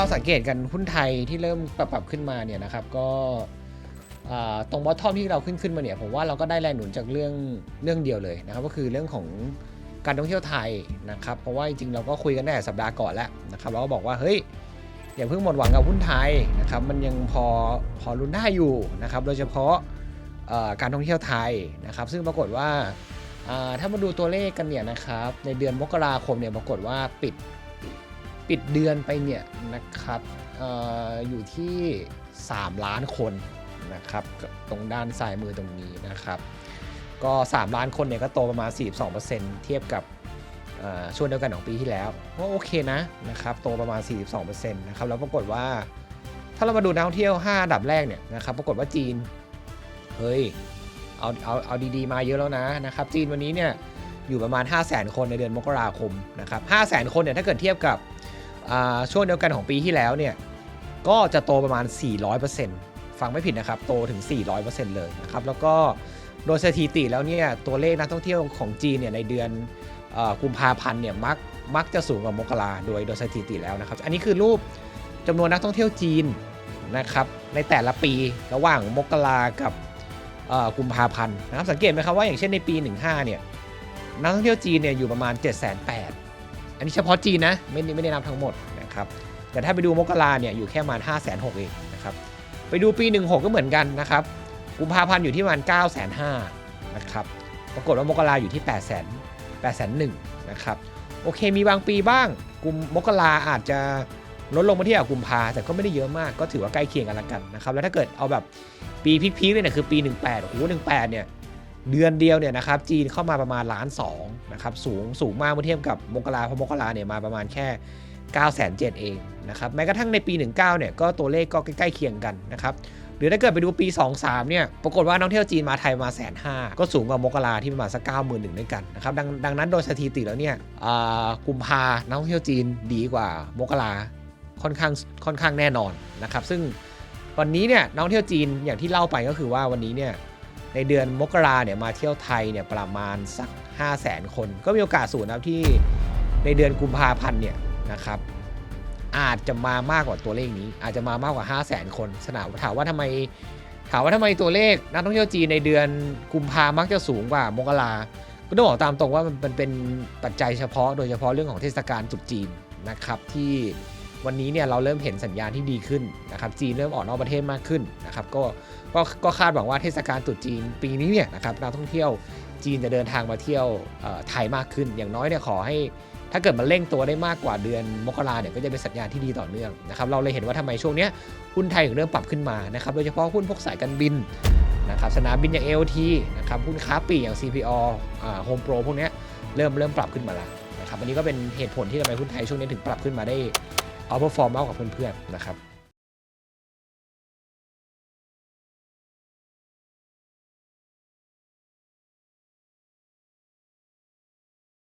เราสังเกตกันหุ้นไทยที่เริ่มปรับปรับขึ้นมาเนี่ยนะครับก็ตรงบอททอมที่เราขึ้นขึ้นมาเนี่ยผมว่าเราก็ได้แรงหนุนจากเรื่องเรื่องเดียวเลยนะครับก็คือเรื่องของการท่องเที่ยวไทยนะครับเพราะว่าจริงๆเราก็คุยกันตั้งแต่สัปดาห์ก่อนแล้วนะครับเราก็บอกว่าเฮ้ยอย่าเพิ่งหมดหวังกับหุ้นไทยนะครับมันยังพอพอรุนได้อยู่นะครับโดยเฉพาะการท่องเที่ยวไทยนะครับซึ่งปรากฏว่าถ้ามาดูตัวเลขกันเนี่ยนะครับในเดือนมกราคมเนี่ยปรากฏว่าปิด ปิดเดือนไปเนี่ยนะครับอออยู่ที่ 3 ล้านคนนะครับกับตรงด้านซ้ายมือตรงนี้นะครับ ก็ 3 ล้านคนเนี่ยก็โตประมาณ 42%เทียบกับช่วงเดียวกันของปีที่แล้วก็โอเคนะนะครับโตประมาณ 42%นะครับแล้วปรากฏว่าถ้าเรามาดูนักท่องเที่ยว 5 อันดับแรกเนี่ยนะครับปรากฏว่าจีนเฮ้ยเอาเอาเอาดีๆมาเยอะแล้วนะนะครับจีนวันนี้เนี่ยอยู่ประมาณ 5 0 0 0 0 0 คนในเดือนมกราคมนะครับ5 0 0 0 0 0 คนเนี่ยถ้าเกิดเทียบกับ ช่วงเดียวกันของปีที่แล้วเนี่ยก็จะโตประมาณ 400%ฟังไม่ผิดนะครับ โตถึง 400%เลยนะครับ แล้วก็โดยสถิติแล้วเนี่ยตัวเลขนักท่องเที่ยวของจีนเนี่ยในเดือนกุมภาพันธ์เนี่ยมักมักจะสูงกว่ามกราโดยโดยสถิติแล้วนะครับ อันนี้คือรูปจำนวนนักท่องเที่ยวจีนนะครับในแต่ละปีระหว่างมกรากับกุมภาพันธ์นะครับสังเกตไหมครับว่าอย่างเช่นในปี 15เนี่ยนักท่องเที่ยวจีนเนี่ยอยู่ประมาณ 7 8 0 0 อันนี้เฉพาะจีนนะไม่ได้ไม่ได้นับทั้งหมดนะครับแต่ถ้าไปดูมกราเนี่ยอยู่แค่ประมาณ5 6 0 0 0เองนะครับไปดูปี 16 ก็เหมือนกันนะครับกุมภาพันธ์อยู่ที่ประมาณ9 5 0 0 0นะครับปรากฏว่ามกราอยู่ที่8 0 0 0 8 0 0 0 0นะครับโอเคมีบางปีบ้างกุมมกราอาจจะลดลงมาเทียบกับกุมภาแต่ก็ไม่ได้เยอะมากก็ถือว่าใกล้เคียงกันละกันนะครับแล้วถ้าเกิดเอาแบบปีพีคๆเลยเนี่ยคือปี 18โอ้โห18เนี่ย เดือนเดียวเนี่ยนะครับจีนเข้ามาประมาณล้านสองนะครับสูงสูงมากเมื่อเทียบกับมกราเพราะมกราเนี่ยมาประมาณแค่9 0 0 0 0เองนะครับแม้กระทั่งในปี 19เนี่ยก็ตัวเลขก็ใกล้ๆเคียงกันนะครับหรือถ้าเกิดไปดูปี 23เนี่ยปรากฏว่านักท่องเที่ยวจีนมาไทยมาแสนห้าก็สูงกว่ามกราที่ประมาณสักเก้าหมื่นหนึ่งด้วยกันนะครับดังดังนั้นโดยสถิติแล้วเนี่ยอ่ากุมภานักท่องเที่ยวจีนดีกว่ามกราค่อนข้างค่อนข้างแน่นอนนะครับซึ่งวันนี้เนี่ยนักท่องเที่ยวจีนอย่างที่เล่าไปก็คือว่าวันนี้เนี่ย ในเดือนมกราเนี่ยมาเที่ยวไทยเนี่ยประมาณสัก 5 0 0แสนคน ก็มีโอกาสสูงนะครับที่ในเดือนกุมภาพันธ์เนี่ยนะครับอาจจะมามากกว่าตัวเลขนี้ อาจจะมามากกว่า 5 0 0แสนคนสนามถามว่าทำไมถามว่าทำไมตัวเลขนักท่องเที่ยวจีนในเดือนกุมภามักจะสูงกว่ามกราก็ต้องบอกตามตรงว่ามันเป็นปัจจัยเฉพาะโดยเฉพาะเรื่องของเทศกาลตรุษจีนนะครับที่ วันนี้เนี่ยเราเริ่มเห็นสัญญาณที่ดีขึ้นนะครับจีนเริ่มออกนอกประเทศมากขึ้นนะครับก็ก็ก็คาดหวังว่าเทศกาลตรุษจีนปีนี้เนี่ยนะครับนักท่องเที่ยวจีนจะเดินทางมาเที่ยวไทยมากขึ้น อย่างน้อยเนี่ยขอให้ถ้าเกิดมันเร่งตัวได้มากกว่าเดือนมกราเนี่ยก็จะเป็นสัญญาณที่ดีต่อเนื่องนะครับเราเลยเห็นว่าทำไมช่วงนี้หุ้นไทยถึงเริ่มปรับขึ้นมานะครับโดยเฉพาะหุ้นพวกสายการบินนะครับสนามบินอย่าง AOT นะครับหุ้นค้าปลีกอย่าง CPO อ่า Home Pro พวกนี้เริ่มเริ่มปรับขึ้นมาแล้วนะครับอันนี้ก็เป็นเหตุผลที่ทำไมหุ้นไทยช่วงนี้ถึงปรับขึ้นมาได้ เอาเปอร์ฟอร์มมากกว่าเพื่อนๆนะครับ